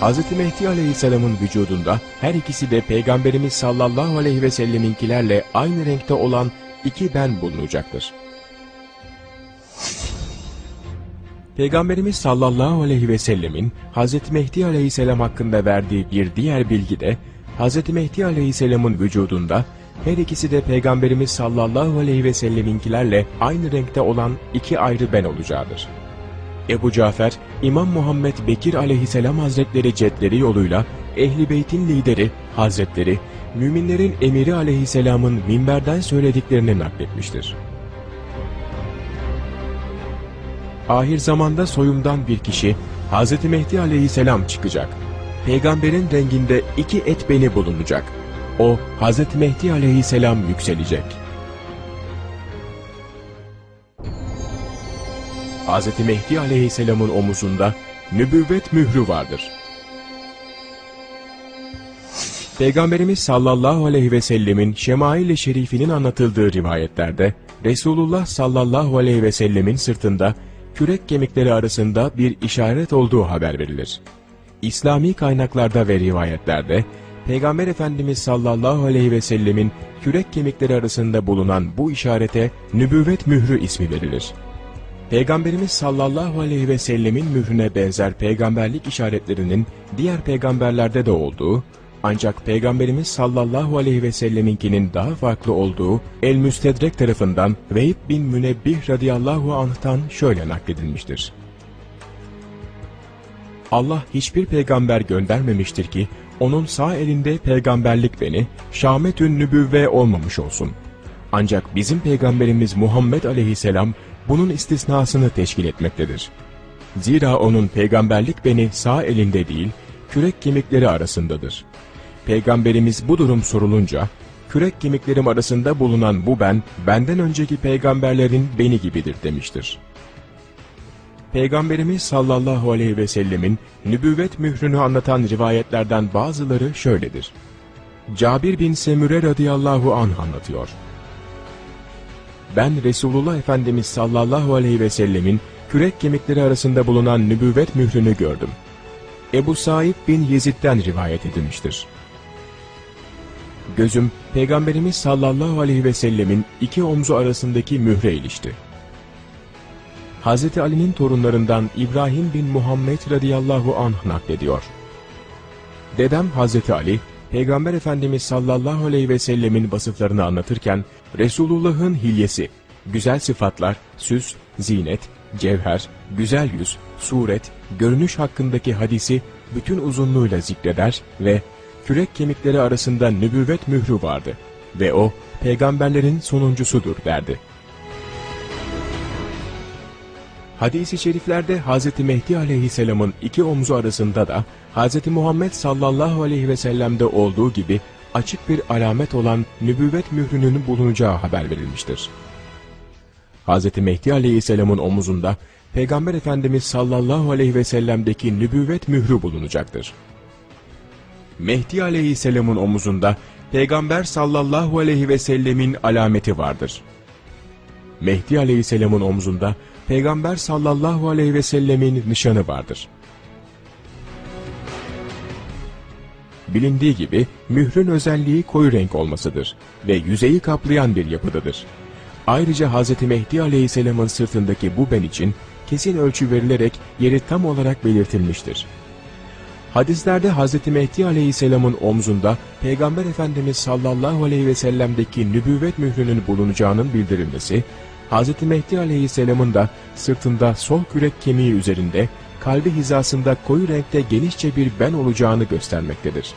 Hz. Mehdi Aleyhisselam'ın vücudunda her ikisi de Peygamberimiz sallallahu aleyhi ve selleminkilerle aynı renkte olan iki ben bulunacaktır. Peygamberimiz sallallahu aleyhi ve sellemin Hz. Mehdi aleyhisselam hakkında verdiği bir diğer bilgi de Hz. Mehdi aleyhisselamın vücudunda her ikisi de Peygamberimiz sallallahu aleyhi ve selleminkilerle aynı renkte olan iki ayrı ben olacağıdır. Ebu Cafer, İmam Muhammed Bekir aleyhisselam hazretleri cedleri yoluyla Ehli Beyt'in lideri hazretleri, müminlerin emiri aleyhisselamın minberden söylediklerini nakletmiştir. Ahir zamanda soyumdan bir kişi Hz. Mehdi aleyhisselam çıkacak. Peygamberin renginde iki et beni bulunacak. O Hz. Mehdi aleyhisselam yükselecek. Hz. Mehdi aleyhisselamın omuzunda nübüvvet mührü vardır. Peygamberimiz sallallahu aleyhi ve sellemin şemail-i şerifinin anlatıldığı rivayetlerde Resulullah sallallahu aleyhi ve sellemin sırtında kürek kemikleri arasında bir işaret olduğu haber verilir. İslami kaynaklarda ve rivayetlerde Peygamber Efendimiz sallallahu aleyhi ve sellemin kürek kemikleri arasında bulunan bu işarete nübüvvet mührü ismi verilir. Peygamberimiz sallallahu aleyhi ve sellemin mührüne benzer peygamberlik işaretlerinin diğer peygamberlerde de olduğu, ancak Peygamberimiz sallallahu aleyhi ve selleminkinin daha farklı olduğu El-Müstedrek tarafından Vehib bin Münebbih radıyallahu anh'tan şöyle nakledilmiştir. Allah hiçbir peygamber göndermemiştir ki, onun sağ elinde peygamberlik beni, şametün nübüvve olmamış olsun. Ancak bizim peygamberimiz Muhammed aleyhisselam bunun istisnasını teşkil etmektedir. Zira onun peygamberlik beni sağ elinde değil, kürek kemikleri arasındadır. Peygamberimiz bu durum sorulunca, kürek kemiklerim arasında bulunan bu ben, benden önceki peygamberlerin beni gibidir demiştir. Peygamberimiz sallallahu aleyhi ve sellemin nübüvvet mührünü anlatan rivayetlerden bazıları şöyledir. Cabir bin Semüre radıyallahu anh anlatıyor. Ben Resulullah Efendimiz sallallahu aleyhi ve sellemin kürek kemikleri arasında bulunan nübüvvet mührünü gördüm. Ebu Said bin Yezid'den rivayet edilmiştir. Gözüm Peygamberimiz sallallahu aleyhi ve sellemin iki omzu arasındaki mühre ilişti. Hz. Ali'nin torunlarından İbrahim bin Muhammed radıyallahu anh naklediyor. Dedem Hz. Ali, Peygamber Efendimiz sallallahu aleyhi ve sellemin vasıflarını anlatırken, Resulullah'ın hilyesi, güzel sıfatlar, süs, zinet, cevher, güzel yüz, suret, görünüş hakkındaki hadisi bütün uzunluğuyla zikreder ve kürek kemikleri arasında nübüvvet mührü vardı ve o peygamberlerin sonuncusudur derdi. Hadis-i şeriflerde Hz. Mehdi aleyhisselamın iki omzu arasında da Hz. Muhammed sallallahu aleyhi ve sellem'de olduğu gibi açık bir alamet olan nübüvvet mührünün bulunacağı haber verilmiştir. Hz. Mehdi aleyhisselamın omuzunda Peygamber Efendimiz sallallahu aleyhi ve sellem'deki nübüvvet mührü bulunacaktır. Mehdi aleyhisselamın omuzunda Peygamber sallallahu aleyhi ve sellemin alameti vardır. Mehdi aleyhisselamın omzunda Peygamber sallallahu aleyhi ve sellemin nişanı vardır. Bilindiği gibi mührün özelliği koyu renk olmasıdır ve yüzeyi kaplayan bir yapıdadır. Ayrıca Hz. Mehdi aleyhisselamın sırtındaki bu ben için kesin ölçü verilerek yeri tam olarak belirtilmiştir. Hadislerde Hz. Mehdi aleyhisselamın omzunda Peygamber Efendimiz sallallahu aleyhi ve sellem'deki nübüvvet mührünün bulunacağının bildirilmesi, Hz. Mehdi aleyhisselamın da sırtında sol kürek kemiği üzerinde, kalbi hizasında koyu renkte genişçe bir ben olacağını göstermektedir.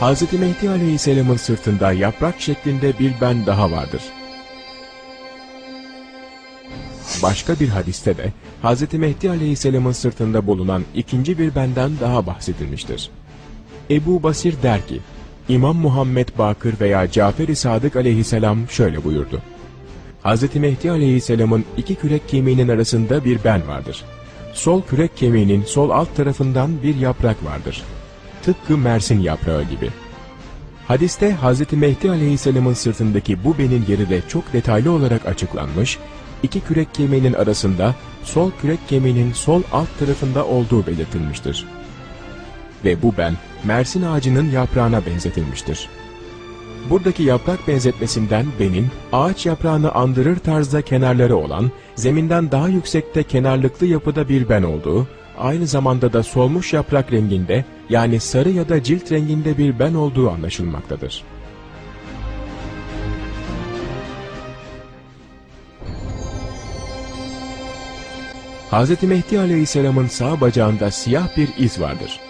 Hz. Mehdi aleyhisselamın sırtında yaprak şeklinde bir ben daha vardır. Başka bir hadiste de Hz. Mehdi aleyhisselamın sırtında bulunan ikinci bir benden daha bahsedilmiştir. Ebu Basir der ki, İmam Muhammed Bakır veya Cafer-i Sadık aleyhisselam şöyle buyurdu. Hz. Mehdi aleyhisselamın iki kürek kemiğinin arasında bir ben vardır. Sol kürek kemiğinin sol alt tarafından bir yaprak vardır. Tıpkı Mersin yaprağı gibi. Hadiste Hz. Mehdi aleyhisselamın sırtındaki bu benin yeri de çok detaylı olarak açıklanmış, iki kürek kemiğinin arasında sol kürek kemiğinin sol alt tarafında olduğu belirtilmiştir. Ve bu ben Mersin ağacının yaprağına benzetilmiştir. Buradaki yaprak benzetmesinden benin, ağaç yaprağını andırır tarzda kenarları olan, zeminden daha yüksekte kenarlıklı yapıda bir ben olduğu, aynı zamanda da solmuş yaprak renginde yani sarı ya da cilt renginde bir ben olduğu anlaşılmaktadır. Hz. Mehdi Aleyhisselam'ın sağ bacağında siyah bir iz vardır.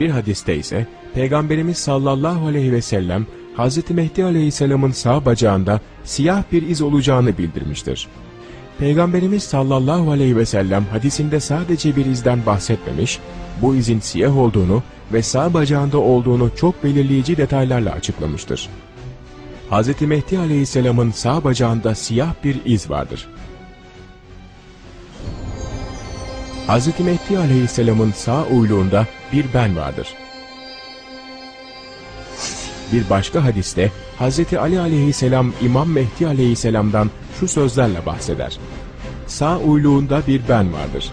Bir hadiste ise Peygamberimiz sallallahu aleyhi ve sellem Hz. Mehdi aleyhisselamın sağ bacağında siyah bir iz olacağını bildirmiştir. Peygamberimiz sallallahu aleyhi ve sellem hadisinde sadece bir izden bahsetmemiş, bu izin siyah olduğunu ve sağ bacağında olduğunu çok belirleyici detaylarla açıklamıştır. Hz. Mehdi aleyhisselamın sağ bacağında siyah bir iz vardır. Hz. Mehdi aleyhisselamın sağ uyluğunda bir ben vardır. Bir başka hadiste Hz. Ali aleyhisselam İmam Mehdi aleyhisselamdan şu sözlerle bahseder. Sağ uyluğunda bir ben vardır.